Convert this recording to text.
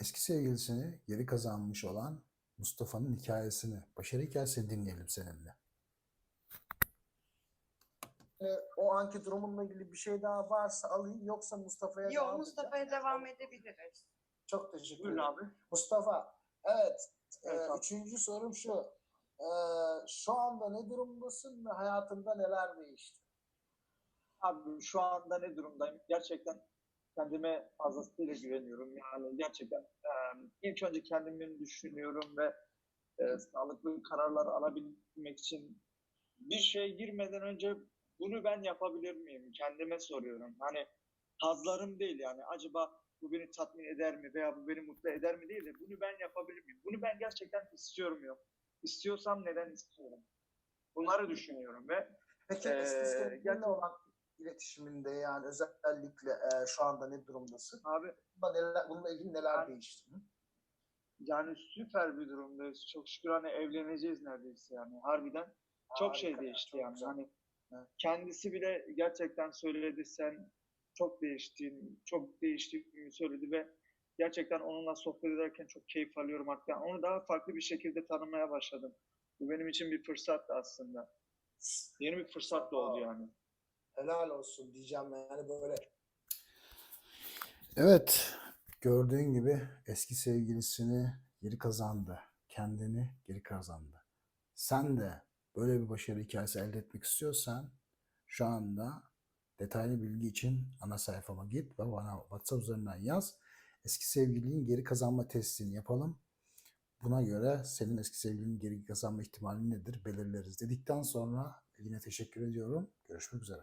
eski sevgilisini geri kazanmış olan Mustafa'nın hikayesini, başarı hikayesini dinleyelim seninle. e, o anki durumunla ilgili bir şey daha varsa alayım yoksa Mustafa'ya Yok devam Mustafa'ya devam edebiliriz. Çok teşekkür ederim. abi. Mustafa, evet. Evet e, üçüncü sorum şu. E, şu anda ne durumdasın ve hayatında neler değişti? Abi şu anda ne durumdayım? Gerçekten kendime fazlasıyla güveniyorum. Yani gerçekten e, ilk önce kendimi düşünüyorum ve e, sağlıklı kararlar alabilmek için bir şeye girmeden önce bunu ben yapabilir miyim? Kendime soruyorum. Hani hazlarım değil yani. Acaba bu beni tatmin eder mi veya bu beni mutlu eder mi değil de bunu ben yapabilir miyim? Bunu ben gerçekten istiyorum yok. İstiyorsam neden istiyorum? Bunları düşünüyorum ve Peki Ee, gerçekten- olan iletişiminde yani özellikle e, şu anda ne durumdasın? abi neler, bununla ilgili neler Ben- değişti? Yani süper bir durumdayız. Çok şükür hani evleneceğiz neredeyse yani. Harbiden çok şey Harika değişti yani. güzel. Hani Evet. kendisi bile gerçekten söyledi sen çok değiştin, çok değiştiğini söyledi ve gerçekten onunla sohbet ederken çok keyif alıyorum hatta. Onu daha farklı bir şekilde tanımaya başladım. Bu benim için bir fırsattı aslında. Yeni bir fırsat da oldu Aa. yani. Helal olsun diyeceğim yani böyle Evet, gördüğün gibi eski sevgilisini geri kazandı. Kendini geri kazandı. Sen de böyle bir başarı hikayesi elde etmek istiyorsan şu anda detaylı bilgi için ana sayfama git ve bana WhatsApp üzerinden yaz. Eski sevgilinin geri kazanma testini yapalım. Buna göre senin eski sevgilinin geri kazanma ihtimali nedir belirleriz dedikten sonra yine teşekkür ediyorum. Görüşmek üzere.